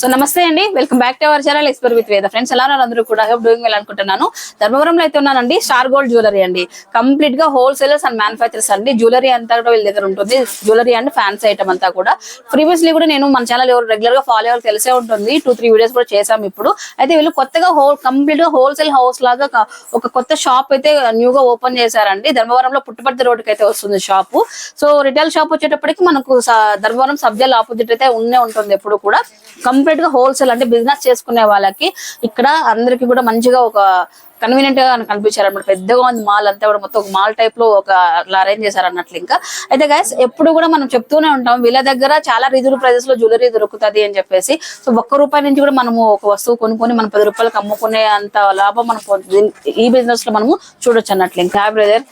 So నమస్తే అండి. Welcome back to our channel ఎక్స్పర్ with Veda friends ఎలా అందరూ కూడా డూయింగ్ వెల్ అనుకుంటున్నాను. ధర్మవరంలో అయితే ఉన్నానండి. స్టార్ గోల్డ్ జ్యువెలరీ అండి. కంప్లీట్గా హోల్సేలర్స్ అండ్ మ్యానుఫాక్చర్స్ అండి. జ్యువెలరీ అంతా కూడా వీళ్ళ దగ్గర ఉంటుంది. జ్యువెలరీ అండ్ ఫ్యాన్స్ ఐటమ్ అంతా కూడా. ప్రీవియస్లీ కూడా నేను మన ఛానల్ ఎవరు రెగ్యులర్గా ఫాలో అవ్వాలి తెలిసే ఉంటుంది. టూ త్రీ వీడియోస్ కూడా చేసాం ఇప్పుడు. అయితే వీళ్ళు కొత్తగా హోల్ కంప్లీట్గా హోల్సేల్ హౌస్ లాగా ఒక- కొత్త షాప్ అయితే న్యూ గా ఓపెన్ చేశారండి. ధర్మవరంలో పుట్టుపర్తి రోడ్డుకి అయితే వస్తుంది షాప్ సో రిటైల్ షాప్ వచ్చేటప్పటికి మనకు ధర్మవరం సబ్జెక్ట్ ఆపోజిట్ అయితే ఉన్నే ఉంటుంది ఎప్పుడు కూడా. కంప్లీట్ గా హోల్సేల్ అంటే బిజినెస్ చేసుకునే వాళ్ళకి ఇక్కడ అందరికి కూడా మంచిగా ఒక కన్వీనియంట్గా కనిపించారు అనమాట పెద్దగా ఉంది మాల్ అంతా కూడా మొత్తం ఒక మాల్ టైప్లో ఒక అరేంజ్ చేశారు అన్నట్లు ఇంకా. అయితే గైస్ ఎప్పుడు కూడా మనం చెప్తూనే ఉంటాం వీళ్ళ దగ్గర చాలా రీజనబుల్ ప్రైజెస్లో జ్యువెలరీ దొరుకుతుంది అని చెప్పేసి. సో ఒక్క రూపాయి నుంచి కూడా మనము ఒక వస్తువు కొనుక్కొని మనం పది రూపాయలకు అమ్ముకునే అంత లాభం మనం ఈ బిజినెస్లో మనము చూడొచ్చు అన్నట్లు ఇంకా. బ్రదర్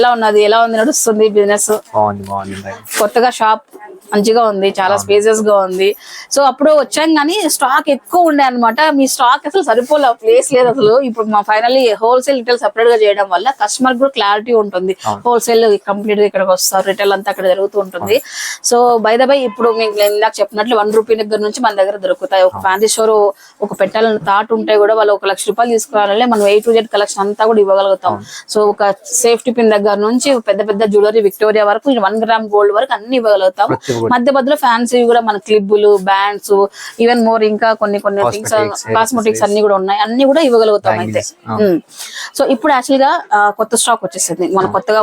ఎలా ఉన్నది? ఎలా ఉంది? నడుస్తుంది బిజినెస్ కొత్తగా షాప్ మంచిగా ఉంది చాలా స్పేసెస్గా ఉంది. సో అప్పుడు వచ్చాం కానీ స్టాక్ ఎక్కువ ఉండే అన్నమాట. మీ స్టాక్ అసలు సరిపోలే ప్లేస్ లేదు అసలు. ఇప్పుడు మా ఫైనల్లీ హోల్సేల్ రిటైల్ సెపరేట్గా చేయడం వల్ల కస్టమర్ కూడా క్లారిటీ ఉంటుంది. హోల్సేల్ కంప్లీట్గా ఇక్కడికి వస్తారు రిటైల్ అంతా అక్కడ జరుగుతూ ఉంటుంది. సో బై ద బై ఇప్పుడు మీకు నేను ఇందాక చెప్పినట్లు వన్ రూపీ దగ్గర నుంచి మన దగ్గర దొరుకుతాయి. ఒక ఫ్యాన్సీ స్టోర్ ఒక పెట్టాలని థాట్ ఉంటే కూడా వాళ్ళు ఒక లక్ష రూపాయలు తీసుకురావాలంటే మనం ఎయిట్ టు జెడ్ కలెక్షన్ అంతా కూడా ఇవ్వగలుగుతాం. సో ఒక సేఫ్టీ పిన్ దగ్గర నుంచి పెద్ద పెద్ద జ్యువెలరీ విక్టోరియా వరకు వన్ గ్రామ్ గోల్డ్ వరకు అన్ని ఇవ్వగలుగుతాం. మధ్య మధ్యలో ఫ్యాన్సీ కూడా మన క్లిబ్బులు బ్యాండ్స్ ఈవెన్ మోర్ ఇంకా కొన్ని కొన్ని థింగ్స్ కాస్మెటిక్స్ అన్ని కూడా ఉన్నాయి. అన్ని కూడా ఇవ్వగలుగుతాం అయితే. సో ఇప్పుడు యాక్చువల్గా కొత్త స్టాక్ వచ్చేసింది. మనం కొత్తగా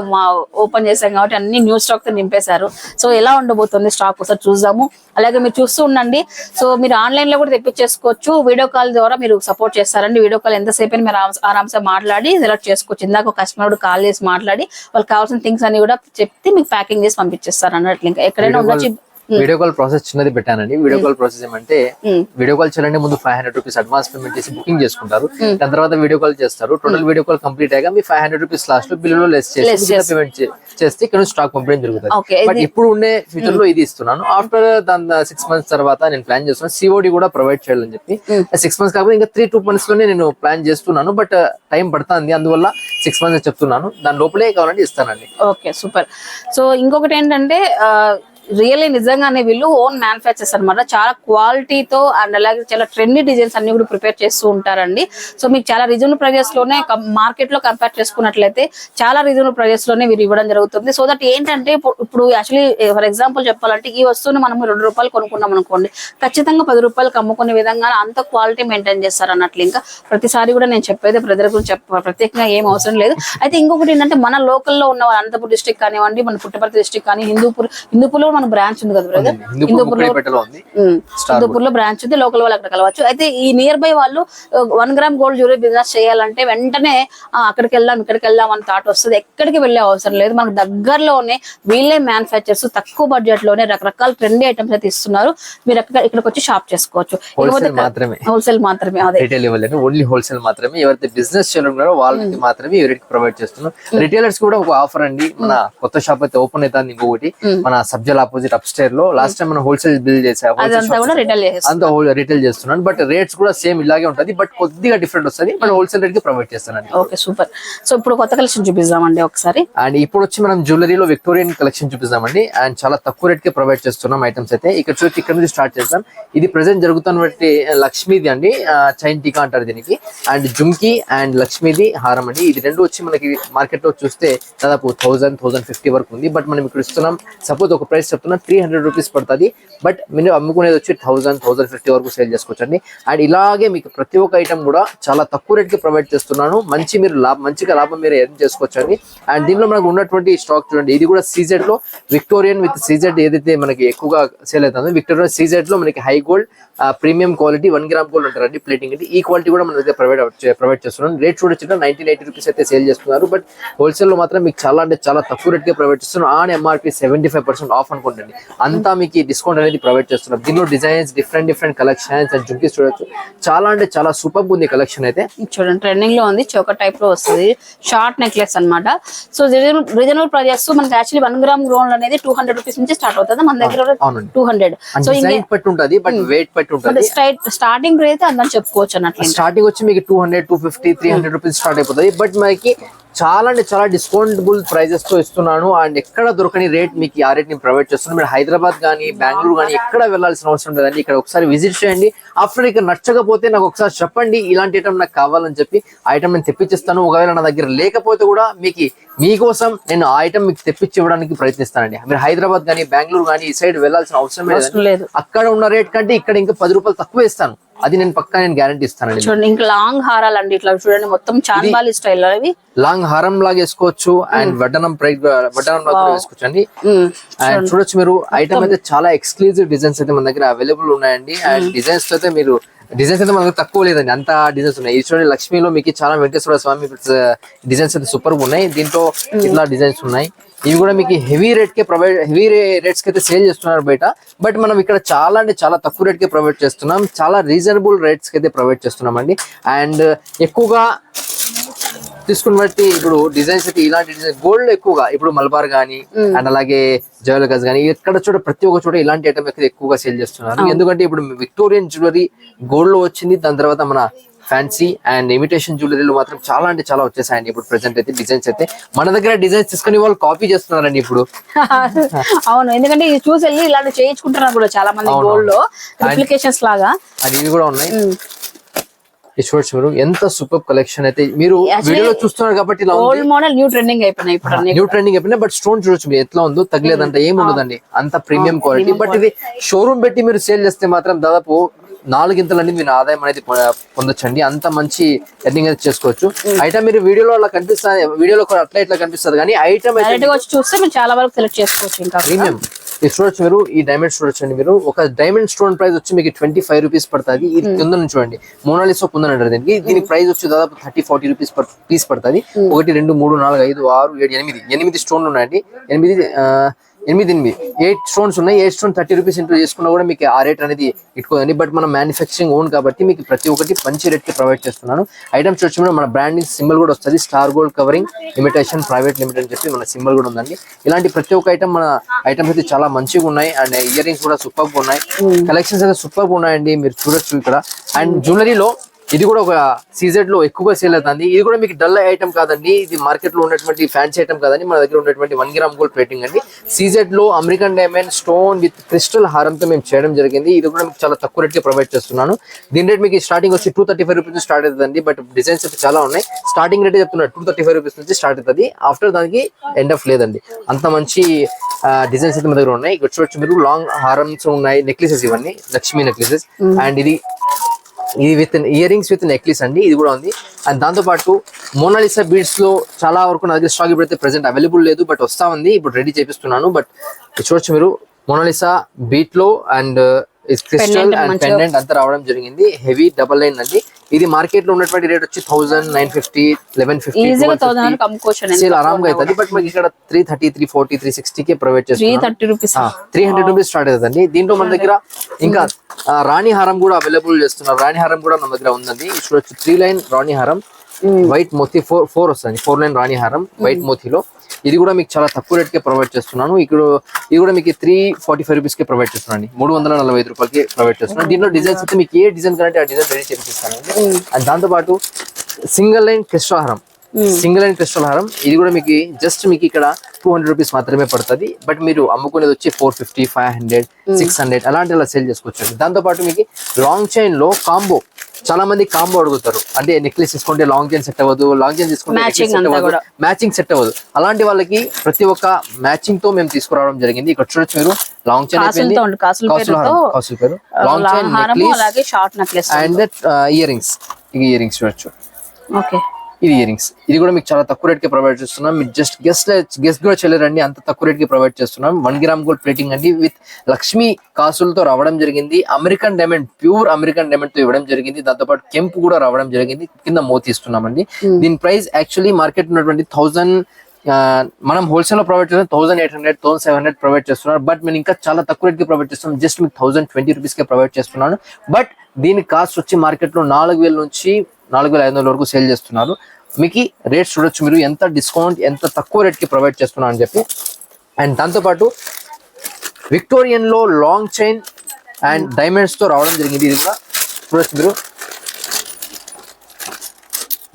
ఓపెన్ చేసాం కాబట్టి అన్ని న్యూ స్టాక్తో నింపేశారు. సో ఎలా ఉండబోతుంది స్టాక్ ఒకసారి చూద్దాము. అలాగే మీరు చూస్తూ ఉండండి. సో మీరు ఆన్లైన్లో కూడా తెప్పించేసుకోవచ్చు. వీడియో కాల్ ద్వారా మీరు సపోర్ట్ చేస్తారండి. వీడియో కాల్ ఎంతసేపు మీరు ఆరామ్స్- మాట్లాడి సెలెక్ట్ చేసుకోవచ్చు. ఇందాక ఒక కస్టమర్ కాల్ చేసి మాట్లాడి వాళ్ళకి కావాల్సిన థింగ్స్ అన్ని కూడా చెప్తే మీకు ప్యాకింగ్ చేసి పంపించేస్తారు అన్నట్లు ఇంకా ఎక్కడైనా ఉండొచ్చు వీడియో కాల్ ప్రాసెస్ చిన్నది పెట్టానండి. వీడియో కాల్ ప్రాసెస్ ఏమంటే. వీడియో కాల్ చేయాలంటే ముందు five hundred rupees advance payment చేసి బుకింగ్ చేసుకుంటారు. దాని తర్వాత వీడియో కాల్ చేస్తారు. టోటల్ వీడియో కాల్ కంప్లీట్ అయ్యాక మీ ఫైవ్ హండ్రెడ్ రూపీస్ లాస్ట్లో బిల్లులో లెస్ చేసి పేమెంట్ చేస్తే ఇక్కడ స్టాక్ పంపించడం జరుగుతుంది. బట్ ఇప్పుడు ఉండే ఫ్యూచర్లో ఇది ఇస్తున్నాను. ఆఫ్టర్ దాని సిక్స్ మంత్స్ తర్వాత నేను ప్లాన్ చేస్తున్నాను. సిఓడి కూడా ప్రొవైడ్ చేయాలని చెప్పి. సిక్స్ మంత్స్ కాకపోతే ఇంకా త్రీ టూ మంత్స్లోనే నేను ప్లాన్ చేస్తున్నాను. బట్ టైం పడుతుంది. అందువల్ల సిక్స్ మంత్స్ చెప్తున్నాను. దాని లోపలే కావాలంటే ఇస్తానండి. ఓకే సూపర్ సో ఇంకొకటి ఏంటంటే రియల్లీ నిజంగానే వీళ్ళు ఓన్ మ్యానుఫ్యాక్చర్స్ అన్నమాట. చాలా క్వాలిటీతో అండ్ అలాగే చాలా ట్రెండీ డిజైన్స్ అన్ని కూడా ప్రిపేర్ చేస్తూ ఉంటారండి. సో మీకు చాలా రీజనబుల్ ప్రైజెస్లోనే మార్కెట్లో కంపేర్ చేసుకున్నట్లయితే చాలా రీజనబుల్ ప్రైజెస్లోనే వీరు ఇవ్వడం జరుగుతుంది. సో దట్ ఏంటంటే ఇప్పుడు- ఇప్పుడు యాక్చువల్లీ ఫర్ ఎగ్జాంపుల్ చెప్పాలంటే ఈ వస్తువుని మనం రెండు రూపాయలు కొనుక్కున్నాం అనుకోండి ఖచ్చితంగా పది రూపాయలకు అమ్ముకునే విధంగా అంత క్వాలిటీ మెయింటైన్ చేస్తారు అన్నట్లు. ఇంకా ప్రతిసారి కూడా నేను చెప్పేది ప్రజల గురించి చెప్ప ప్రత్యేకంగా ఏం అవసరం లేదు. అయితే ఇంకొకటి ఏంటంటే మన లోకల్లో ఉన్న అనంతపూర్ డిస్టిక్ కానివ్వండి మన పుట్టపర్తి డిస్టిక్ కానీ హిందూపూర్ హిందూపూర్లో మన బ్రాంచ్ ఉంది కదా బ్రదర్ హిందూపూర్లో బ్రాంచ్ ఉంది. లోకల్ వాళ్ళు అక్కడ కలవచ్చు. అయితే ఈ నియర్ బై వాళ్ళు one gram gold jewellery business చేయాలంటే వెంటనే అక్కడికి వెళ్దాం ఇక్కడికి వెళ్దాం అని థాట్ వస్తుంది. ఎక్కడికి వెళ్ళే అవసరం లేదు. మనకు దగ్గరలోనే వీళ్ళే మ్యానుఫ్యాక్చర్స్ తక్కువ బడ్జెట్లోనే రకరకాల ట్రెండీ ఐటమ్స్ అయితే ఇస్తున్నారు. మీరు అక్కడ ఇక్కడికి వచ్చి షాప్ చేసుకోవచ్చు. హోల్సేల్ మాత్రమే. రిటైల్ ఇవ్వలేదు. ఓన్లీ హోల్సేల్ మాత్రమే. ఎవరైతే బిజినెస్ చేయాలన్నారో వాళ్ళకి మాత్రమే ఎవరికి ప్రొవైడ్ చేస్తున్నాం. రిటైలర్స్ కూడా ఒక ఆఫర్ అండి. మన కొత్త షాప్ అయితే ఓపెన్ అవుతుంది ఇంకొకటి. మన సబ్జల్ ఆపోజిట్ అప్ స్టేర్లో లాస్ట్ టైం మనం హోల్సేల్ బిల్ చేసా అదంతా కూడా రిటైల్ చేసేస్తాం అంతా రిటైల్ చేస్తున్నాను బట్ రేట్స్ కూడా సేమ్ ఇలాగే ఉంటది. బట్ కొద్దిగా డిఫరెంట్ వస్తుంది. బట్ హోల్సేల్ రేట్కి ప్రొవైడ్ చేస్తానండి. ఓకే సూపర్ సో ఇప్పుడు కొత్త కలెక్షన్ చూపిద్దామండి ఒకసారి. అండ్ ఇప్పుడు వచ్చి మనం జ్యువెలరీలో విక్టోరియన్ కలెక్షన్ చూపిస్తామండి అండ్ చాలా తక్కువ రేట్కి ప్రొవైడ్ చేస్తున్నాం ఐటమ్స్ అయితే. ఇక్కడ చూసి ఇక్కడ నుంచి స్టార్ట్ చేస్తాం ఇది ప్రెసెంట్ జరుగుతున్న బట్టి లక్ష్మీది అండి. చైన్ టీకా అంటారు దీనికి. అండ్ జుంకి అండ్ లక్ష్మీది హారం అండి. ఇది రెండు వచ్చి మనకి మార్కెట్లో చూస్తే దాదాపు థౌసండ్ థౌసండ్ ఫిఫ్టీ వరకు ఉంది. బట్ మనం ఇక్కడ ఇస్తున్నాం. సపోజ్ ఒక ప్రైస్ చెప్తున్నా త్రీ హండ్రెడ్ రూపీస్ పడుతుంది. బట్ మీరు అమ్ముకునేది వచ్చి థౌసండ్ థౌసండ్ ఫిఫ్టీ వరకు సేల్ చేసుకోవచ్చు అండి అండ్ ఇలాగే మీకు ప్రతి ఒక్క ఐటమ్ కూడా చాలా తక్కువ రేట్కి ప్రొవైడ్ చేస్తున్నాను. మంచి మీరు లాభం మంచిగా లాభం మీరు ఎర్న్ చేసుకోవచ్చు అండి అండ్ దీనిలో మనకు ఉన్నటువంటి స్టాక్ చూడండి. ఇది కూడా సీజెడ్లో విక్టోరియన్ విత్ సీజెడ్ ఏదైతే మనకి ఎక్కువగా సేల్ అవుతుందో విక్టోరియన్ సీజెడ్లో మనకి high gold premium quality one gram gold అంటారండి ప్లేటింగ్ అంటే ఈ క్వాలిటీ కూడా మనం అయితే ప్రొవైడ్ ప్రొవైడ్ చేస్తున్నాం రేట్ చూడొచ్చు నైన్టీన్ ఎయిటీ రూపీస్ అయితే సేల్ చేస్తున్నారు. బట్ హోల్సేల్లో మాత్రం మీకు చాలా అంటే చాలా తక్కువ రేట్కి ప్రొవైడ్ చేస్తున్నాం on MRP seventy five percent off అనుకుంటండి అంతా మీకు డిస్కౌంట్ అనేది ప్రొవైడ్ చేస్తున్నాం. దీనిలో designs different different collections and jhumkis చూడొచ్చు. చాలా అంటే చాలా సూపర్ ఉంది కలెక్షన్ అయితే. చూడండి ట్రెండింగ్లో ఉంది. చోక టైప్లో వస్తుంది. షార్ట్ నెక్లెస్ అన్నమాట. సో రీజనబుల్ ప్రైజెస్ మనకి యాక్చువల్లీ వన్ గ్రామ్ గోల్డ్ అనేది టూ హండ్రెడ్ రూపీస్ నుంచి స్టార్ట్ అవుతుంది. మన దగ్గర టూ హండ్రెడ్ సో ఇంకే డిజైన్ పట్టి ఉంటుంది బట్ వెయిట్ పట్టి ఉంటుంది. స్ట్రైట్ స్టార్టింగ్ ప్రైస్ అయితే అందరం చెప్పుకోవచ్చు అన్నట్లు. స్టార్టింగ్ వచ్చి మీకు two hundred two fifty three hundred rupees start అయిపోతుంది. బట్ మనకి చాలా అంటే చాలా డిస్కౌంటబుల్ ప్రైజెస్తో ఇస్తున్నాను. అండ్ ఎక్కడ దొరకని రేట్ మీకు ఆ రేట్ నేను ప్రొవైడ్ చేస్తున్నాను. మీరు హైదరాబాద్ కానీ బెంగళూరు కానీ ఎక్కడ వెళ్ళాల్సిన అవసరం లేదండి. ఇక్కడ ఒకసారి విజిట్ చేయండి. ఆఫ్టర్ ఇక్కడ నచ్చకపోతే నాకు ఒకసారి చెప్పండి. ఇలాంటి ఐటమ్ నాకు కావాలని చెప్పి ఆ ఐటమ్ నేను తెప్పించిస్తాను. ఒకవేళ నా దగ్గర లేకపోతే కూడా మీకు మీకోసం నేను ఆ ఐటమ్ మీకు తెప్పించి ఇవ్వడానికి ప్రయత్నిస్తానండి. మీరు హైదరాబాద్ కానీ బెంగళూరు కానీ ఈ సైడ్ వెళ్ళాల్సిన అవసరం లేదు. అక్కడ ఉన్న రేట్ కంటే ఇక్కడ ఇంకా పది రూపాయలు తక్కువ ఇస్తాను. అది నేను పక్కా నేను గ్యారంటీ ఇస్తానండి చూడండి ఇంకా లాంగ్ హారాలు అండి ఇట్లా చూడండి మొత్తం చాన్బాలి స్టైల్ అవి లాంగ్ హారం లాగా వేసుకోవచ్చు అండ్ వడ్డనం వడ్డనం లాగా వేసుకోవచ్చు అండి. అండ్ చూడొచ్చు మీరు ఐటమ్ అయితే చాలా ఎక్స్క్లూజివ్ డిజైన్స్ అయితే మన దగ్గర అవైలబుల్ ఉన్నాయండి. అండ్ డిజైన్స్ అయితే మీరు డిజైన్స్ అయితే మన దగ్గర తక్కువ లేదండి. అంత డిజైన్స్ ఉన్నాయి. ఈ చూడండి లక్ష్మిలో మీకు చాలా వెంకటేశ్వర స్వామి డిజైన్స్ అయితే సూపర్గా ఉన్నాయి. దీంట్లో ఇట్లా డిజైన్స్ ఉన్నాయి. ఇవి కూడా మీకు హెవీ రేట్ కే ప్రొవైడ్ హెవీ రేట్స్కి అయితే సేల్ చేస్తున్నారు బయట. బట్ మనం ఇక్కడ చాలా అంటే చాలా తక్కువ రేట్ కే ప్రొవైడ్ చేస్తున్నాం. చాలా రీజనబుల్ రేట్స్కి అయితే ప్రొవైడ్ చేస్తున్నాం అండి అండ్ ఎక్కువగా తీసుకుని బట్టి ఇప్పుడు డిజైన్స్ అయితే ఇలాంటి డిజైన్ గోల్డ్ ఎక్కువగా ఇప్పుడు మలబార్ గానీ అండ్ అలాగే జవెలకస్ గానీ ఎక్కడ చూడ ప్రతి ఒక్క చోట ఇలాంటి ఐటమ్ అయితే ఎక్కువగా సేల్ చేస్తున్నారు. ఎందుకంటే ఇప్పుడు విక్టోరియన్ జ్యువెలరీ గోల్డ్లో వచ్చింది దాని తర్వాత మన ఫ్యాన్సీ అండ్ ఇమిటేషన్ జ్యువెలరీలు మాత్రం చాలా అంటే చాలా వచ్చేసాయండి. ఇప్పుడు ప్రెసెంట్ అయితే డిజైన్స్ అయితే. మన దగ్గర డిజైన్స్ తీసుకుని వాళ్ళు కాపీ చేస్తున్నారండి ఇప్పుడు. అవును ఎందుకంటే ఇది చూసి వెళ్ళి ఇలాంటి చేయించుకుంటున్నారు కూడా చాలా మంది గోల్డ్లో రిప్లికేషన్స్ లాగా. అది ఇవి కూడా ఉన్నాయి. చూడొచ్చు మీరు ఎంత సూపర్ కలెక్షన్ అయితే. మీరు వీడియోలో చూస్తున్నారు కాబట్టి ఓల్డ్ మోడల్ న్యూ ట్రెండింగ్ అయిపోయినాయి ఇప్పుడు న్యూ ట్రెండింగ్ అయిపోయినా బట్ స్టోన్ చూడొచ్చు మీరు. ఎట్లా ఉందో తగ్గలేదంటే ఏం ఉండదండి అంత ప్రీమియం క్వాలిటీ బట్ ఇది షోరూమ్ పెట్టి మీరు సేల్ చేస్తే మాత్రం దాదాపు నాలుగింతలు అనేది మీరు ఆదాయం అనేది పొందొచ్చండి. అంత మంచి ఎర్నింగ్ అయితే చేసుకోవచ్చు. ఐటమ్ మీరు వీడియోలో అలా కనిపిస్తుంది వీడియోలో అట్లా ఇట్లా కనిపిస్తుంది కానీ ఐటమ్ చూస్తే చాలా వరకు సెలెక్ట్ చేసుకోవచ్చు ఇంకా. ప్రీమియం ఇది చూడొచ్చు మీరు ఈ డైమండ్ చూడొచ్చు అండి మీరు. ఒక డైమండ్ స్టోన్ ప్రైస్ వచ్చి మీకు ట్వంటీ ఫైవ్ రూపీస్ పడుతుంది. ఇది కింద నుంచి చూడండి. మోనాలిసో కుందని అంటారు దీనికి దీని ప్రైస్ వచ్చి దాదాపు thirty forty rupees per piece పడుతుంది. ఒకటి రెండు మూడు నాలుగు ఐదు ఆరు ఏడు ఎనిమిది. ఎనిమిది స్టోన్లు ఉన్నాయండి. ఎనిమిది ఎనిమిది ఎనిమిది ఎయిట్ స్టోన్స్ ఉన్నాయి. Eight stone thirty rupees into చేసుకున్నా కూడా మీకు ఆ రేట్ అనేది ఇట్టుకోదండి బట్ మనం మ్యానుఫ్యాక్చరింగ్ ఓన్ కాబట్టి మీకు ప్రతి ఒక్కటి మంచి రేట్కి ప్రొవైడ్ చేస్తున్నాను. ఐటమ్స్ వచ్చి మన బ్రాండింగ్ సింబల్ కూడా వస్తుంది. Star gold covering limitation private limited అని చెప్పి మన సింబల్ కూడా ఉందండి. ఇలాంటి ప్రతి ఒక్క ఐటమ్ మన ఐటమ్స్ అయితే చాలా మంచిగా ఉన్నాయి. అండ్ ఇయర్ రింగ్స్ కూడా సూపర్ ఉన్నాయి. కలెక్షన్స్ అయితే సూపర్ ఉన్నాయండి. మీరు చూడొచ్చు ఇక్కడ. అండ్ జ్యువెలరీలో ఇది కూడా ఒక సీజెడ్లో ఎక్కువగా సేల్ అవుతుంది. ఇది కూడా మీకు డల్ ఐటమ్ కాదండి. ఇది మార్కెట్లో ఉన్నటువంటి ఫ్యాన్సీ ఐటమ్ కాదండి. మన దగ్గర ఉన్నటువంటి వన్ గ్రామ్ గోల్డ్ ప్లేటింగ్ అండి. సీజెడ్లో American diamond stone with crystal హారంతో మేము చేయడం జరిగింది. ఇది కూడా మీకు చాలా తక్కువ రేట్కి ప్రొవైడ్ చేస్తున్నాను. దీని రేట్ మీకు స్టార్టింగ్ వచ్చి two thirty five rupees start అవుతుంది బట్ డిజైన్స్ అయితే చాలా ఉన్నాయి. స్టార్టింగ్ రేట్ చెప్తున్నారు టూ థర్టీ ఫైవ్ రూపీస్ నుంచి స్టార్ట్ అవుతుంది. ఆఫ్టర్ దానికి ఎండ్ ఆఫ్ లేదండి. అంత మంచి డిజైన్స్ అయితే మన దగ్గర ఉన్నాయి. ఇక్కడ చూడొచ్చు మీరు. లాంగ్ హారమ్స్ ఉన్నాయి. నెక్లెసెస్ ఇవన్నీ. లక్ష్మీ నెక్లెసెస్ అండ్ ఇది ఇది with ear rings with necklace అండి ఇది కూడా ఉంది. అండ్ దాంతోపాటు మోనాలిసా బీడ్స్లో చాలా వరకు నా దగ్గర స్టాక్ ఇప్పుడైతే ప్రెసెంట్ అవైలబుల్ లేదు బట్ వస్తా ఉంది. ఇప్పుడు రెడీ చేపిస్తున్నాను బట్ చూడొచ్చు మీరు. మోనాలిసా బీట్లో అండ్ క్రిస్టల్ అండ్ పెండెంట్ అంతా రావడం జరిగింది. హెవీ డబల్ లైన్ అండి. ఇది మార్కెట్లో ఉన్నటువంటి రేట్ వచ్చి thousand nine fifty eleven fifty sale అవుతుంది. బట్ మనకి ఇక్కడ three thirty three forty three sixty K provide three hundred rupees start అవుతుందండి. దీంట్లో మన దగ్గర ఇంకా ఆ, రాణి హారం కూడా అవైలబుల్ చేస్తున్నారు. రాణి హారం కూడా మన దగ్గర ఉందండి. ఇది చూడొచ్చు. త్రీ లైన్ రాణి హారం. వైట్ మోతీ ఫోర్ ఫోర్ వస్తుంది. ఫోర్ లైన్ రాణి హారం వైట్ మోతీలో ఇది కూడా మీకు చాలా తక్కువ రేట్ కే ప్రొవైడ్ చేస్తున్నాను. ఇక్కడ ఇది కూడా మీకు త్రీ ఫార్టీ ఫైవ్ రూపీస్కి ప్రొవైడ్ చేస్తున్నాను. మూడు వందల నలభై ఐదు రూపాయలకి ప్రొవైడ్ చేస్తున్నాను. దీంట్లో డిజైన్స్ అయితే మీకు ఏ డిజైన్ కంటే ఆ డిజైన్ రెడీ చేపిస్తానండి అండ్ దాంతో పాటు సింగిల్ లైన్ క్రిస్టల్ హారం. సింగిల్ అండ్ క్రిస్టల్ హారం ఇది కూడా మీకు జస్ట్ మీకు ఇక్కడ టూ హండ్రెడ్ రూపీస్ మాత్రమే పడుతుంది. బట్ మీరు అమ్ముకునేది వచ్చి four fifty five hundred six hundred అలాంటి అలా సేల్ చేసుకోవచ్చు. దాంతో పాటు మీకు లాంగ్ చైన్లో కాంబో చాలా మంది కాంబో అడుగుతారు. అంటే నెక్లెస్ తీసుకుంటే లాంగ్ చైన్ సెట్ అవ్వదు లాంగ్ చైన్ తీసుకుంటే. మ్యాచింగ్ సెట్ అవ్వదు అలాంటి వాళ్ళకి ప్రతి ఒక్క మ్యాచింగ్తో మేము తీసుకురావడం జరిగింది. ఇక్కడ చూడొచ్చు మీరు లాంగ్ చైన్ కాసుల పేరు. Long chain necklace and earrings earrings చూడొచ్చు. ఓకే ఇది ఇయర్ రింగ్స్ ఇది కూడా మీకు చాలా తక్కువ రేట్కి ప్రొవైడ్ చేస్తున్నాం. మీరు జస్ట్ గెస్ట్ గెస్ట్ కూడా చేయలేరండి. అంత తక్కువ రేట్కి ప్రొవైడ్ చేస్తున్నాం. వన్ గ్రామ్ గోల్డ్ ప్లేటింగ్ అండి. విత్ లక్ష్మీ కాసులతో రావడం జరిగింది. అమెరికన్ డైమండ్ ప్యూర్ అమెరికన్ డైమండ్తో ఇవ్వడం జరిగింది. దాంతో పాటు కెంపు కూడా రావడం జరిగింది. కింద మోతి ఇస్తున్నామండి. దీని ప్రైస్ యాక్చువల్లీ మార్కెట్ ఉన్నటువంటి థౌసండ్ మనం హోల్సేల్లో ప్రొవైడ్ చేస్తున్నాం. Thousand eight hundred thousand seven hundred provide చేస్తున్నారు. బట్ నేను ఇంకా చాలా తక్కువ రేట్కి ప్రొవైడ్ చేస్తున్నాం. జస్ట్ మీకు థౌసండ్ ట్వంటీ రూపీస్కి ప్రొవైడ్ చేస్తున్నాను. బట్ దీని కాస్ట్ వచ్చి మార్కెట్లో నాలుగు వేల నుంచి నాలుగు వేల ఐదు వందల వరకు సేల్ చేస్తున్నారు. మీకు రేట్స్ చూడొచ్చు మీరు ఎంత డిస్కౌంట్ ఎంత తక్కువ రేట్కి ప్రొవైడ్ చేస్తున్నారు అని చెప్పి. అండ్ దాంతోపాటు విక్టోరియన్లో లాంగ్ చైన్ అండ్ డైమండ్స్తో రావడం జరిగింది. ఇది కూడా చూడొచ్చు మీరు.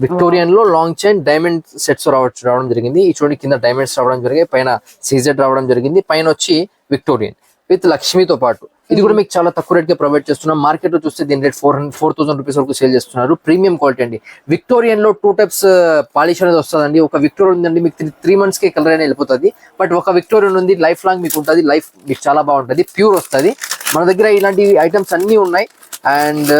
విక్టోరియన్లో లాంగ్ చైన్ డైమండ్ సెట్స్ రావచ్చు రావడం జరిగింది. ఈ చూడండి కింద డైమండ్స్ రావడం జరిగాయి పైన సీజెడ్ రావడం జరిగింది పైన వచ్చి విక్టోరియన్. విత్ లక్ష్మితో పాటు. ఇది కూడా మీకు చాలా తక్కువ రేట్కి ప్రొవైడ్ చేస్తున్నాం. మార్కెట్లో చూస్తే దీని rate four hundred four thousand rupees వరకు సేల్ చేస్తున్నారు. ప్రీమియం క్వాలిటీ అండి. విక్టోరియన్లో టూ టైప్స్ పాలిష్ అనేది వస్తుందండి. ఒక విక్టోరియన్ ఉందండి మీకు త్రీ మంత్స్కి కలర్ అనేది వెళ్ళిపోతుంది. బట్ ఒక విక్టోరియన్ ఉంది లైఫ్ లాంగ్ మీకు ఉంటుంది లైఫ్ మీకు చాలా బాగుంటుంది ప్యూర్ వస్తుంది. మన దగ్గర ఇలాంటి ఐటమ్స్ అన్ని ఉన్నాయి. అండ్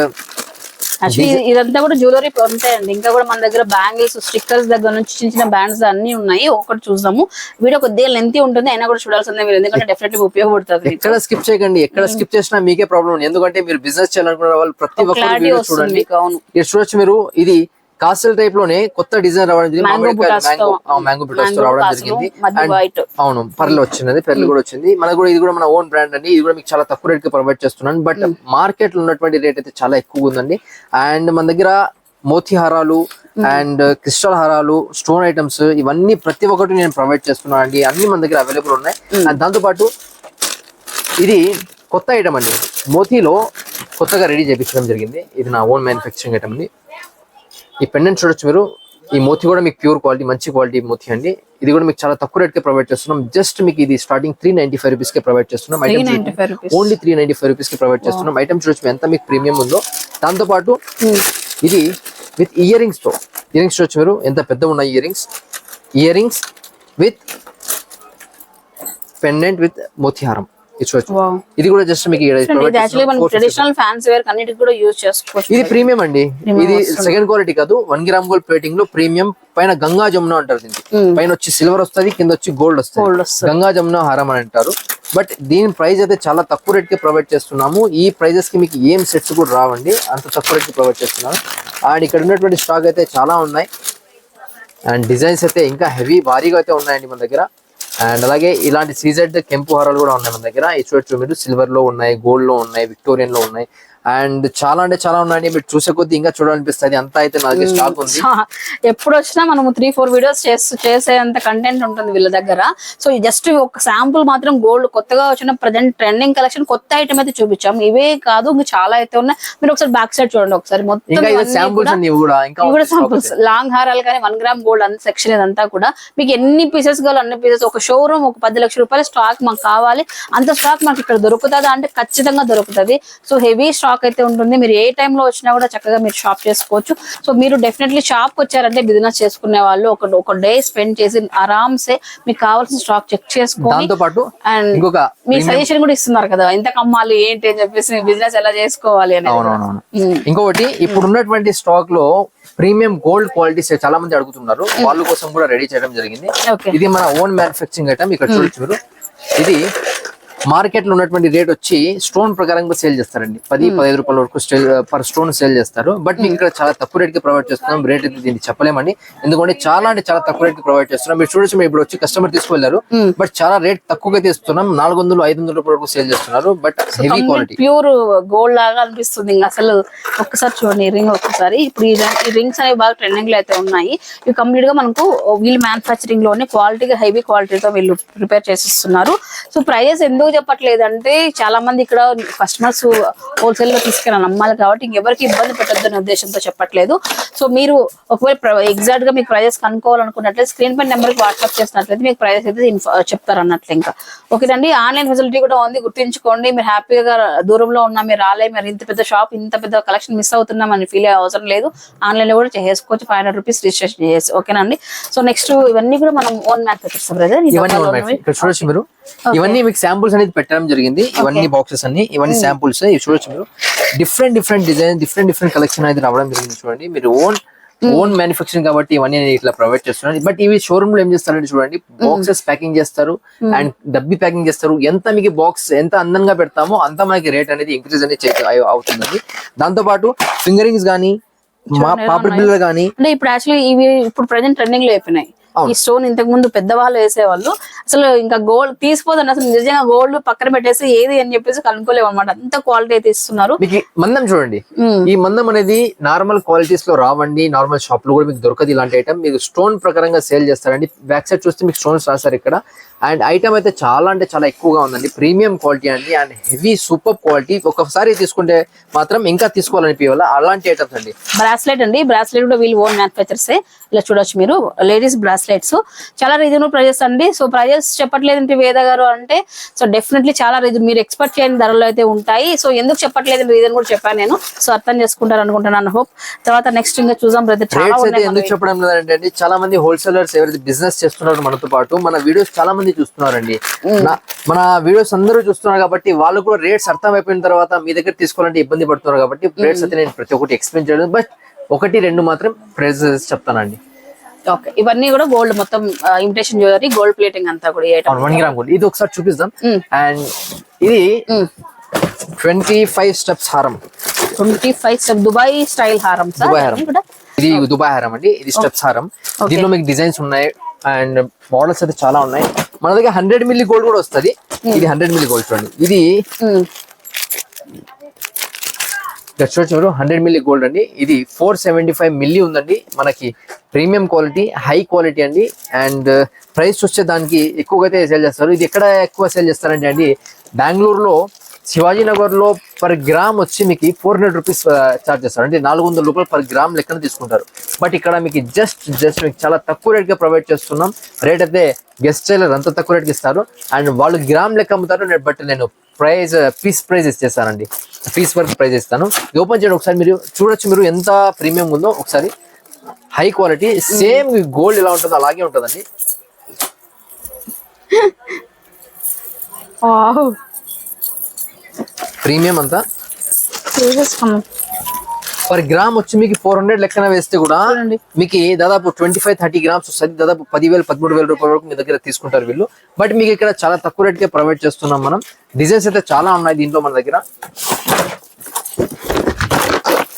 యాక్చువల్లీ ఇదంతా కూడా జ్యువెలరీ ఉంటాయండి. ఇంకా కూడా మన దగ్గర బ్యాంగిల్స్ స్టిక్కర్స్ దగ్గర నుంచి చిన్న చిన్న బ్యాండ్స్ అన్ని ఉన్నాయి. ఒకటి చూద్దాము. వీడియో కొద్దిగా లెంతీ ఉంటుంది. అయినా కూడా చూడాల్సిందే మీరు? ఎందుకంటే డెఫినెట్లీ ఉపయోగపడుతుంది. ఎక్కడ స్కిప్ చేయకండి. ఎక్కడ స్కిప్ చేసినా మీకే ప్రాబ్లం ఎందుకంటే మీరు బిజినెస్ చేయాలనుకున్న వాళ్ళు ప్రతి ఒక్కరు చూడండి. మీకు అవును. ఇక్కడ చూడొచ్చు మీరు. ఇది కాస్టల్ టైప్లోనే కొత్త డిజైన్ రావడం జరిగింది. మ్యాంగో మ్యాంగో బుటాస్తో Mango రావడం జరిగింది. అవును పర్లు వచ్చినది పెర్లు కూడా వచ్చింది. మనకు కూడా ఇది కూడా మన ఓన్ బ్రాండ్ అండి. ఇది కూడా మీకు చాలా తక్కువ రేట్కి ప్రొవైడ్ చేస్తున్నాను. బట్ మార్కెట్లో ఉన్నటువంటి రేట్ అయితే చాలా ఎక్కువ ఉందండి. అండ్ మన దగ్గర మోతి హారాలు అండ్ క్రిస్టల్ హారాలు స్టోన్ ఐటమ్స్ ఇవన్నీ ప్రతి ఒక్కటి నేను ప్రొవైడ్ చేస్తున్నాను అండి. అన్ని మన దగ్గర అవైలబుల్ ఉన్నాయి. అండ్ దాంతో పాటు ఇది కొత్త ఐటమ్ అండి. మోతీలో కొత్తగా రెడీ చేయించడం జరిగింది. ఇది నా ఓన్ మ్యానుఫ్యాక్చరింగ్ ఐటమ్ అండి. ఈ పెండెంట్ చూడొచ్చు మీరు. ఈ మోతి కూడా మీకు ప్యూర్ క్వాలిటీ మంచి క్వాలిటీ మోతి అండి. ఇది కూడా మీకు చాలా తక్కువ రేట్కి ప్రొవైడ్ చేస్తున్నాం. జస్ట్ మీకు ఇది స్టార్టింగ్ త్రీ నైన్టీ ఫైవ్ రూపీస్కి ప్రొవైడ్ చేస్తున్నాం. Item only three ninety five రూపీస్కి ప్రొవైడ్ చేస్తున్నాం. ఐటమ్ చూడొచ్చు ఎంత మీకు ప్రీమియం ఉందో. దాంతో పాటు ఇది విత్ ఇయర్ రింగ్స్తో. ఇయర్ రింగ్స్ చూడొచ్చు మీరు. ఎంత పెద్ద ఉన్నాయి earrings earrings with pendant with మోతిహారం ఇది కూడా జస్ట్ మీకు ఇది యాక్చువల్లీ మనం చేస్తున్నాం. ట్రెడిషనల్ ఫ్యాన్స్ వేర్ అన్నిటికి కూడా యూజ్ చేసుకోవచ్చు. ఇది ప్రీమియం అండి. ఇది సెకండ్ క్వాలిటీ కాదు వన్ గ్రామ్ గోల్డ్ ప్లేటింగ్లో ప్రీమియం పైన గంగా జమున అంటారు దీనికి పైన వచ్చి సిల్వర్ వస్తుంది కింద వచ్చి గోల్డ్ వస్తది. గంగా జమున హారం అని అంటారు. బట్ దీని ప్రైస్ అయితే చాలా తక్కువ రేట్కి ప్రొవైడ్ చేస్తున్నాము. ఈ ప్రైజెస్కి మీకు ఏం సెట్స్ కూడా రావండి. అంత తక్కువ రేట్కి ప్రొవైడ్ చేస్తున్నాము అండ్ ఇక్కడ ఉన్నటువంటి స్టాక్ అయితే చాలా ఉన్నాయి. అండ్ డిజైన్స్ అయితే ఇంకా హెవీ భారీగా అయితే ఉన్నాయండి మన దగ్గర. అండ్ అలాగే ఇలాంటి సీజెడ్ కెంపు హారాలు కూడా ఉన్నాయి మన దగ్గర. ఇది మీరు సిల్వర్లో ఉన్నాయి గోల్డ్లో ఉన్నాయి విక్టోరియన్లో ఉన్నాయి. అండ్ చాలా అంటే చాలా ఉన్నాయండి. మీరు చూసే కొద్దీ ఇంకా చూడాలనిపిస్తుంది. అంతా అయితే నా దగ్గర స్టాక్ ఉంది. ఎప్పుడు వచ్చినా మనము త్రీ ఫోర్ వీడియోస్ చేస్తూ చేసేంత కంటెంట్ ఉంటుంది వీళ్ళ దగ్గర. సో జస్ట్ ఒక శాంపుల్ మాత్రం గోల్డ్ కొత్తగా వచ్చిన ప్రజెంట్ ట్రెండింగ్ కలెక్షన్ కొత్త ఐటమ్ అయితే చూపించాం. ఇవే కాదు ఇంకా చాలా అయితే ఉన్నాయి. మీరు ఒకసారి బ్యాక్ సైడ్ చూడండి ఒకసారి. మొత్తం శాంపుల్స్ అన్ని. లాంగ్ హారాలు కానీ వన్ గ్రామ్ గోల్డ్ అంత సెక్షన్ ఇదంతా కూడా. మీకు ఎన్ని పీసెస్ కావాలో అన్ని పీసెస్ ఒక షోరూమ్ ఒక పది లక్షల రూపాయల స్టాక్ మాకు కావాలి. అంత స్టాక్ మాకు ఇక్కడ దొరుకుతుందా అంటే ఖచ్చితంగా దొరుకుతుంది. సో హెవీ స్టాక్ అయితే ఉంటుంది. మీరు ఏ time లో వచ్చినా కూడా చక్కగా మీరు షాప్ చేసుకోవచ్చు. సో మీరు డెఫినెట్లీ షాప్ వచ్చారంటే బిజినెస్ చేసుకునే వాళ్ళు ఒక ఒక డే స్పెండ్ చేసి ఆరామ్సే మీకు కావాల్సిన స్టాక్ చెక్ పాటు అండ్ మీ సజెషన్ కూడా ఇస్తున్నారు కదా ఎంత కమ్మాలి ఏంటి? అని చెప్పేసి బిజినెస్ ఎలా చేసుకోవాలి అనేది. అవునవును ఉమ్. ఇంకొకటి ఇప్పుడు ఉన్నటువంటి స్టాక్లో ప్రీమియం గోల్డ్ క్వాలిటీస్ చాలా మంది అడుగుతున్నారు. వాళ్ళ కోసం కూడా రెడీ చేయడం జరిగింది. ఇది మన ఓన్ మ్యానుఫ్యాక్చరింగ్ ఐటమ్ ఇక్కడ చూడొచ్చు మీరు ఇది మార్కెట్లో ఉన్నటువంటి రేట్ వచ్చి స్టోన్ ప్రకారంగా సేల్ చేస్తారండి. పది పదిహేను రూపాయల వరకు పర్ స్టోన్ సేల్ చేస్తారు. బట్ మీకు ఇక్కడ చాలా తక్కువ రేట్కి ప్రొవైడ్ చేస్తున్నాం. రేట్ అయితే దీన్ని చెప్పలేమండి. ఎందుకంటే చాలా అంటే చాలా తక్కువ రేట్కి ప్రొవైడ్ చేస్తున్నాం. మీరు చూడొచ్చు మీరు ఇప్పుడు వచ్చి కస్టమర్ తీసుకువెళ్ళారు బట్ చాలా రేట్ తక్కువగా తీస్తున్నాం. నాలుగు వందలు ఐదు వందల రూపాయల వరకు సేల్ చేస్తున్నారు. But heavy quality. Pure gold లాగా అనిపిస్తుంది. ఇంకా అసలు ఒక్కసారి చూడండి రింగ్ ఒక్కసారి. ఇప్పుడు ఈ రింగ్స్ అనేవి బాగా ట్రెండింగ్లో అయితే ఉన్నాయి. ఇవి కంప్లీట్గా మనకు వీళ్ళు మ్యానుఫాక్చరింగ్లోనే క్వాలిటీగా హెవీ క్వాలిటీతో వీళ్ళు ప్రిపేర్ చేసిస్తున్నారు. సో ప్రైజెస్ ఎందుకు చెప్పట్లేదు అంటే చాలా మంది ఇక్కడ కస్టమర్స్ హోల్సేల్లో తీసుకెళ్ళి నమ్మాలి కాబట్టి ఇంకెవరికి ఇబ్బంది పెట్టద్దు అనే ఉద్దేశంతో చెప్పట్లేదు. సో మీరు ఒకవేళ ఎగ్జాక్ట్గా మీకు ప్రైజెస్ కనుక్కోవాలనుకున్నట్లయితే స్క్రీన్ పై నెంబర్కి వాట్సాప్ చేసినట్లయితే మీకు ప్రైజెస్ అయితే చెప్తారు అన్నట్లు ఇంకా. ఓకేనండి ఆన్లైన్ ఫెసిలిటీ కూడా ఉంది గుర్తుంచుకోండి. మీరు హ్యాపీగా దూరంలో ఉన్నా మీరు రాలే మీరు ఇంత పెద్ద షాప్ ఇంత పెద్ద కలెక్షన్ మిస్ అవుతున్నాం అని ఫీల్ అయ్యే అవసరం లేదు. ఆన్లైన్లో కూడా చేసుకోవచ్చు ఫైవ్ హండ్రెడ్ రూపీస్ రిజిస్ట్రేషన్ చేసి. ఓకేనండి సో నెక్స్ట్ ఇవన్నీ కూడా మనం ఓన్ బ్రదర్ ఇవన్నీ ఉన్నాయి ఇక్కడ చూడొచ్చు మీరు. ఇవన్నీ మీకు శాంపుల్స్ అనేది పెట్టడం జరిగింది. ఇవన్నీ బాక్సెస్ అన్ని ఇవన్నీ శాంపుల్స్ ఇవి చూడొచ్చు మీరు. Different different design different different collection అనేది రావడం జరిగింది చూడండి. మీరు ఓన్ ఓన్ మ్యానుఫ్యాక్చరింగ్ కాబట్టి ఇవన్నీ నేను ఇట్లా ప్రొవైడ్ చేస్తున్నాను. బట్ ఇవి షోరూమ్లో ఏం చేస్తారంటే చూడండి బాక్సెస్ ప్యాకింగ్ చేస్తారు అండ్ డబ్బి ప్యాకింగ్ చేస్తారు. ఎంత మీకు బాక్స్ ఎంత అందంగా పెడతామో అంత మనకి రేట్ అనేది ఇంక్రీజ్ అనేది అవుతుందండి. దాంతో పాటు ఫింగరింగ్స్ కానీ మా పాపర్ బిల్లర్ కానీ ఇప్పుడు యాక్చువల్లీ ఇవి ఇప్పుడు ప్రజెంట్ ట్రెండింగ్లో అయిపోయినాయి. ఈ స్టోన్ ఇంతకు ముందు పెద్దవాళ్ళు వేసేవాళ్ళు. అసలు ఇంకా గోల్డ్ తీసిపోతుంది అసలు నిజంగా గోల్డ్ పక్కన పెట్టేసి ఏది అని చెప్పేసి కనుక్కోలేము అనమాట అంత క్వాలిటీ అయితే ఇస్తున్నారు. మీకు మందం చూడండి. ఈ మందం అనేది నార్మల్ క్వాలిటీస్లో రావండి నార్మల్ షాప్లో కూడా మీకు దొరకదు ఇలాంటి ఐటమ్ మీకు స్టోన్ ప్రకారంగా సేల్ చేస్తారండి. బ్యాక్ సైడ్ చూస్తే మీకు స్టోన్స్ రాస్తారు ఇక్కడ. అండ్ ఐటమ్ అయితే చాలా అంటే చాలా ఎక్కువగా ఉందండి. ప్రీమియం క్వాలిటీ అండి అండ్ హెవీ సూపర్ క్వాలిటీ. ఒకసారి తీసుకుంటే మాత్రం ఇంకా తీసుకోవాలనిపించాలి అలాంటి ఐటమ్స్ అండి. బ్రాస్లెట్ అండి. బ్రాస్లెట్ కూడా వీళ్ళు ఓన్ మ్యానుఫ్యాక్చర్స్ ఇలా చూడొచ్చు మీరు. Ladies bracelets. చాలా రీజనబుల్ ప్రైజెస్ అండి. సో ప్రైజెస్ చెప్పట్లేదంటే వేద గారు అంటే సో డెఫినెట్లీ చాలా రీజన్ మీరు ఎక్స్పెక్ట్ చేయని ధరలు అయితే ఉంటాయి. సో ఎందుకు చెప్పట్లేదు రీజన్ కూడా చెప్పాను నేను. సో అర్థం చేసుకుంటారు అనుకుంటున్నాను హోప్ తర్వాత నెక్స్ట్ ఇంకా చూసాం ఉన్నాయి ఎందుకు చెప్పడం లేదంటే చాలా మంది హోల్సేలర్స్ ఎవరైతే బిజినెస్ చేస్తున్నారు మనతో పాటు మన వీడియోస్ చాలా మంది చూస్తున్నారండి. నా- మన వీడియోస్ అందరూ చూస్తున్నారు కాబట్టి వాళ్ళు కూడా రేట్స్ అర్థం అయిపోయిన తర్వాత మీ దగ్గర తీసుకోవాలంటే ఇబ్బంది పడుతున్నారు కాబట్టి రేట్స్ అయితే నేను ప్రతి ఒక్కటి ఎక్స్ప్లెయిన్ చేయడం బట్ ఒకటి రెండు మాత్రం ప్రైసెస్ చెప్తానండి. ఓకే. ఇవన్నీ కూడా గోల్డ్ మొత్తం ఇమిటేషన్ జ్యువెలరీ గోల్డ్ ప్లేటింగ్ అంతా కూడా వన్ గ్రామ్ గోల్డ్. ఇది ఒకసారి చూపిస్తాం. అండ్ ఇది ట్వంటీ ఫైవ్ స్టెప్స్ హారం. ట్వంటీ ఫైవ్ దుబాయ్ స్టైల్ హారం దుబాయ్ హారం. ఇది దుబాయ్ హారం అండి. ఇది స్టెప్స్ హారం. దీనిలో మీకు డిజైన్స్ ఉన్నాయి. అండ్ మోడల్స్ అయితే చాలా ఉన్నాయి. మన దగ్గర హండ్రెడ్ మిల్లీ గోల్డ్ కూడా వస్తుంది. ఇది హండ్రెడ్ మిల్లీ గోల్డ్ చూడండి. ఇది చూడొచ్చు హండ్రెడ్ మిల్లీ గోల్డ్ అండి. ఇది ఫోర్ సెవెంటీ ఫైవ్ మిల్లీ ఉందండి. మనకి ప్రీమియం క్వాలిటీ హై క్వాలిటీ అండి. అండ్ ప్రైస్ చూస్తే దానికి ఎక్కువగా అయితే సేల్ చేస్తారు. ఇది ఎక్కడ ఎక్కువ సేల్ చేస్తారంటే అండి బెంగళూరులో శివాజీనగర్లో పర్ గ్రామ్ వచ్చి మీకు ఫోర్ హండ్రెడ్ రూపీస్ చార్జ్ చేస్తారు. అంటే నాలుగు వందల రూపాయలు పర్ గ్రామ్ లెక్కన తీసుకుంటారు. బట్ ఇక్కడ మీకు జస్ట్ జస్ట్ మీకు చాలా తక్కువ రేట్గా ప్రొవైడ్ చేస్తున్నాం. రేట్ అయితే గెస్ట్ చేయలేరు అంత తక్కువ రేట్కి ఇస్తారు. అండ్ వాళ్ళు గ్రామ్ లెక్క అమ్ముతారు. నేను- బట్ నేను ప్రైజ్ పీస్ ప్రైజ్ ఇచ్చేస్తానండి. పీస్ వర్క్ ప్రైజ్ ఇస్తాను. ఇది ఓపెన్ చేయండి ఒకసారి మీరు. చూడొచ్చు మీరు ఎంత ప్రీమియం ఉందో ఒకసారి. హై క్వాలిటీ సేమ్ గోల్డ్ ఎలా ఉంటుందో అలాగే ఉంటుందండి. ప్రీమియం అంతా. పర్ గ్రామ్ వచ్చి మీకు ఫోర్ హండ్రెడ్ లెక్కన వేస్తే కూడా. మీకు దాదాపు ట్వంటీ ఫైవ్ థర్టీ గ్రామ్స్ వస్తుంది దాదాపు పదివేలు పదమూడు వేల రూపాయల వరకు మీ దగ్గర తీసుకుంటారు వీళ్ళు. బట్ మీకు ఇక్కడ చాలా తక్కువ రేట్కే ప్రొవైడ్ చేస్తున్నాం మనం. డిజైన్స్ అయితే చాలా ఉన్నాయి దీంట్లో మన దగ్గర.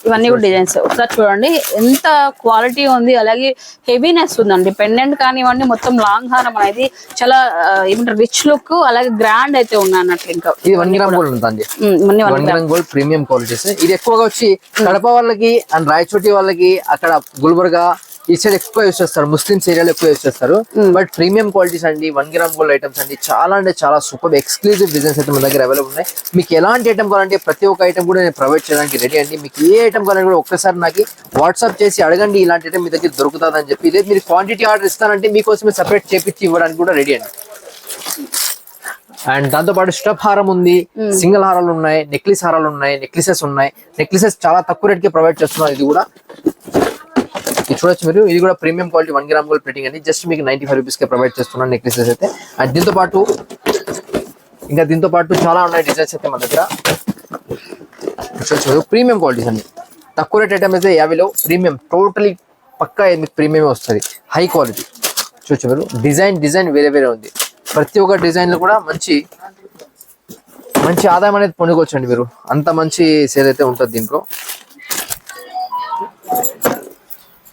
ఇవన్నీ కూడా డిజైన్స్ ఒకసారి చూడండి ఎంత క్వాలిటీ ఉంది అలాగే హెవీనెస్ ఉందండి. పెండెంట్ కానివ్వండి మొత్తం లాంగ్ హారం అనేది చాలా ఏమంటారు రిచ్ లుక్ అలాగే గ్రాండ్ అయితే ఉన్నాయి అన్నట్లు ఇంకా. ఇది వన్ గ్రామ్ గోల్డ్ ఇవన్నీ one gram gold premium qualities ఇది ఎక్కువగా వచ్చి కడప వాళ్ళకి అండ్ రాయచోటి వాళ్ళకి అక్కడ గుల్బర్గా ఈ సైడ్ ఎక్కువ యూస్ చేస్తారు. ముస్లిమ్స్ ఏరియాలో ఎక్కువ యూస్ చేస్తారు. బట్ ప్రీమియం క్వాలిటీస్ అండి వన్ గ్రామ్ గోల్డ్ ఐటమ్స్ అండి చాలా అంటే చాలా సూపర్ ఎక్స్క్లూజివ్ డిజైన్స్ అయితే మన దగ్గర అవైలబుల్ ఉన్నాయి. మీకు ఎలాంటి ఐటమ్ కావాలంటే ప్రతి ఒక్క ఐటమ్ కూడా నేను ప్రొవైడ్ చేయడానికి రెడీ అండి. మీకు ఏ ఐటమ్ కావాలంటే కూడా ఒక్కసారి నాకు వాట్సాప్ చేసి అడగండి ఇలాంటి ఐటమ్ మీ దగ్గర దొరుకుతుందని చెప్పి. లేదు మీరు క్వాంటిటీ ఆర్డర్ ఇస్తానంటే మీకోసమే సెపరేట్ చేపించి ఇవ్వడానికి కూడా రెడీ అండి. అండ్ దాంతో పాటు స్టఫ్ హారం ఉంది. సింగిల్ హారాలు ఉన్నాయి నెక్లెస్ హారాలు ఉన్నాయి నెక్లెసెస్ ఉన్నాయి. నెక్లెసెస్ చాలా తక్కువ రేట్కి ప్రొవైడ్ చేస్తున్నారు ఇది కూడా. ఇది చూడొచ్చు మీరు. ఇది కూడా premium quality one gram gold plating అండి. జస్ట్ మీకు నైన్టీ ఫైవ్ రూపీస్కే ప్రొవైడ్ చేస్తున్నాను నెక్లెసెస్ అయితే. అండ్ దీంతో పాటు ఇంకా దీంతో పాటు చాలా ఉన్నాయి డిజైన్స్ అయితే మన దగ్గర. చూడొచ్చు ప్రీమియం క్వాలిటీస్ అండి. తక్కువ రేట్ ఐటమ్ అయితే యాభైలో ప్రీమియం టోటలీ పక్కా మీకు ప్రీమియం వస్తుంది. High quality. చూడొచ్చు మీరు. డిజైన్ డిజైన్ వేరే వేరే ఉంది. ప్రతి ఒక్క డిజైన్లో కూడా మంచి మంచి ఆదాయం అనేది పొందుకోవచ్చండి మీరు. అంత మంచి సేల్ అయితే ఉంటుంది దీంట్లో.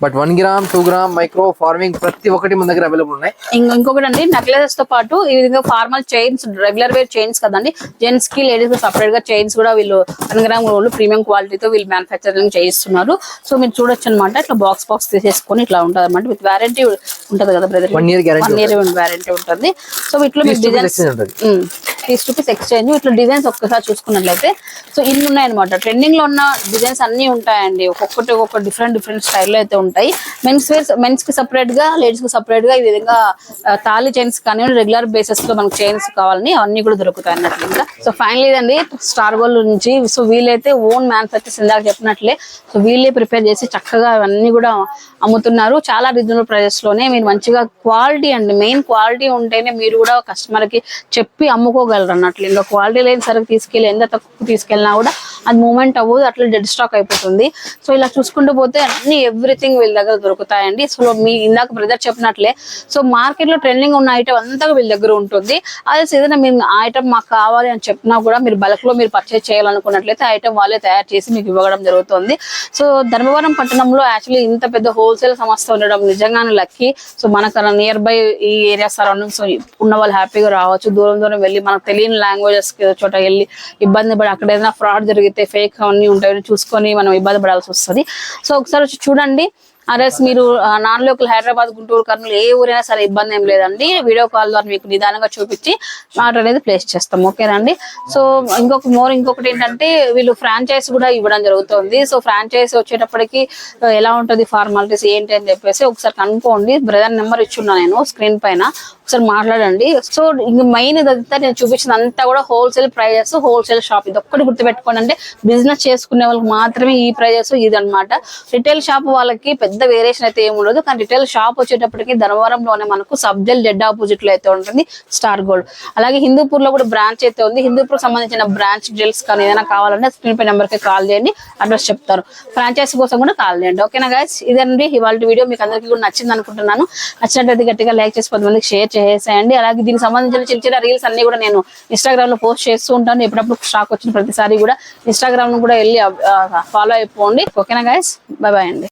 But one gram two gram micro farming ప్రతి ఒక్కటి మన దగ్గర అవైలబుల్ ఉన్నాయి. ఇంక- ఇంకొకటి అండి నెక్లెసెస్తో పాటు ఈ విధంగా formal chains regular wear chains కదండి. జెంట్స్కి లేడీస్కి సపరేట్గా చైన్స్ కూడా వీళ్ళు వన్ గ్రామ్ గోల్డ్ ప్రీమియం క్వాలిటీతో వీళ్ళు మ్యానుఫాక్చరింగ్ చేయిస్తున్నారు. సో మీరు చూడొచ్చు అనమాట ఇట్లా బాక్స్ బాక్స్ తీసేసుకొని ఇట్లా ఉంటుంది అనమాట విత్ వారంటీ ఉంటది కదా brother year guarantee one year warranty ఉంటుంది. సో వీటిలో మీకు designs six rupees piece exchange ఇట్లా డిజైన్స్ ఒక్కసారి చూసుకున్నట్లయితే సో ఇన్ని ఉన్నాయన్నమాట ట్రెండింగ్లో ఉన్న డిజైన్స్ అన్ని ఉంటాయండి. ఒక్కొక్కటి ఒక్కొక్క డిఫరెంట్ డిఫరెంట్ స్టైల్లో అయితే ఉంటాయి. మెన్స్ వేర్ మెన్స్కి సపరేట్గా లేడీస్కి సపరేట్గా ఈ విధంగా తాళి చైన్స్ కానీ రెగ్యులర్ బేసిస్లో మనకి చైన్స్ కావాలని అవన్నీ కూడా దొరుకుతాయి అన్నట్లు ఇంకా. సో ఫైనల్ ఇదండి స్టార్ గోల్డ్ నుంచి. సో వీళ్ళైతే ఓన్ మ్యానుఫాక్చర్స్ ఇందాక చెప్పినట్లే. సో వీళ్ళే ప్రిపేర్ చేసి చక్కగా అవన్నీ కూడా అమ్ముతున్నారు. చాలా రీజనబుల్ ప్రైజెస్లోనే. మీరు మంచిగా క్వాలిటీ అండి. మెయిన్ క్వాలిటీ ఉంటేనే మీరు కూడా కస్టమర్కి చెప్పి అమ్ముకోగలరు. అన్నట్లు ఇంకా క్వాలిటీ లేని సరికి తీసుకెళ్ళి ఎంత తక్కువ తీసుకెళ్ళినా కూడా అది మూమెంట్ అవ్వదు అట్లా డెడ్ స్టాక్ అయిపోతుంది. సో ఇలా చూసుకుంటూ పోతే అన్ని ఎవ్రీథింగ్ వీళ్ళ దగ్గర దొరుకుతాయండి. సో మీ ఇందాక బ్రదర్ చెప్పినట్లే. సో మార్కెట్లో ట్రెండింగ్ ఉన్న ఐటమ్ అంతా వీళ్ళ దగ్గర ఉంటుంది. అదే ఏదైనా మేము ఆ ఐటమ్ మాకు కావాలి అని చెప్పినా కూడా మీరు బల్క్లో మీరు పర్చేస్ చేయాలనుకున్నట్లయితే ఐటమ్ వాళ్ళే తయారు చేసి మీకు ఇవ్వడం జరుగుతుంది. సో ధర్మవరం పట్టణంలో యాక్చువల్లీ ఇంత పెద్ద హోల్సేల్ సంస్థ ఉండడం నిజంగానే లక్కీ సో మనకు నియర్ బై ఈ ఏరియా సరౌండింగ్స్ ఉన్న వాళ్ళు హ్యాపీగా రావచ్చు. దూరం దూరం వెళ్ళి మనకు తెలియని లాంగ్వేజెస్ చోట వెళ్ళి ఇబ్బంది పడి అక్కడ ఏదైనా ఫ్రాడ్ జరిగితే ఫేక్ అన్నీ ఉంటాయో చూసుకొని మనం ఇబ్బంది పడాల్సి వస్తుంది. సో ఒకసారి చూడండి. అరెస్ మీరు నాన్ లోకల్ హైదరాబాద్ గుంటూరు కర్నూలు ఏ ఊరైనా సరే ఇబ్బంది ఏం లేదండి. వీడియో కాల్ ద్వారా మీకు నిదానంగా చూపించి ఆర్డర్ అనేది ప్లేస్ చేస్తాం. ఓకేనండి సో ఇంకొక మోర్ ఇంకొకటి ఏంటంటే వీళ్ళు ఫ్రాంచైజ్ కూడా ఇవ్వడం జరుగుతుంది. సో ఫ్రాంచైజ్ వచ్చేటప్పటికి ఎలా ఉంటుంది ఫార్మాలిటీస్ ఏంటి అని చెప్పేసి ఒకసారి కనుక్కోండి. బ్రదర్ నెంబర్ ఇచ్చున్నా నేను స్క్రీన్ పైన. ఒకసారి మాట్లాడండి. సో ఇంక మెయిన్ ఇదంతా నేను చూపించిన అంతా కూడా హోల్సేల్ ప్రైజెస్ హోల్సేల్ షాప్ ఇది ఒక్కటి గుర్తుపెట్టుకోండి. అంటే బిజినెస్ చేసుకునే వాళ్ళకి మాత్రమే ఈ ప్రైజెస్ ఇది అనమాట రిటైల్ షాప్ వాళ్ళకి పెద్ద పెద్ద వేరియేషన్ అయితే ఏమి ఉండదు. కానీ రిటైల్ షాప్ వచ్చేటప్పటికి ధర్మవరంలోనే మనకు సబ్జెల్ డెడ్ ఆపోజిట్లో అయితే ఉంటుంది స్టార్ గోల్డ్ అలాగే హిందూపూర్లో కూడా బ్రాంచ్ అయితే ఉంది. హిందూపూర్ సంబంధించిన బ్రాంచ్ డీటెయిల్స్ కానీ ఏదైనా కావాలంటే స్క్రీన్ పై నెంబర్కి కాల్ చేయండి. అడ్రస్ చెప్తారు. ఫ్రాంచైజీ కోసం కూడా కాల్ చేయండి. ఓకేనా గాయస్ ఇదండి ఇవాళ వీడియో మీకు అందరికీ కూడా నచ్చింది అనుకుంటున్నాను. నచ్చినట్లయితే గట్టిగా లైక్ చేసి పది మందికి షేర్ చేసేయండి. అలాగే దీనికి సంబంధించిన చిన్న చిన్న రీల్స్ అన్ని కూడా నేను ఇన్స్టాగ్రామ్లో పోస్ట్ చేస్తూ ఉంటాను. ఎప్పుడప్పుడు స్టాక్ వచ్చిన ప్రతిసారి కూడా ఇన్స్టాగ్రామ్ కూడా వెళ్ళి ఫాలో అయిపోండి. ఓకేనా గాయస్ బాయ్ బాయ్ అండి.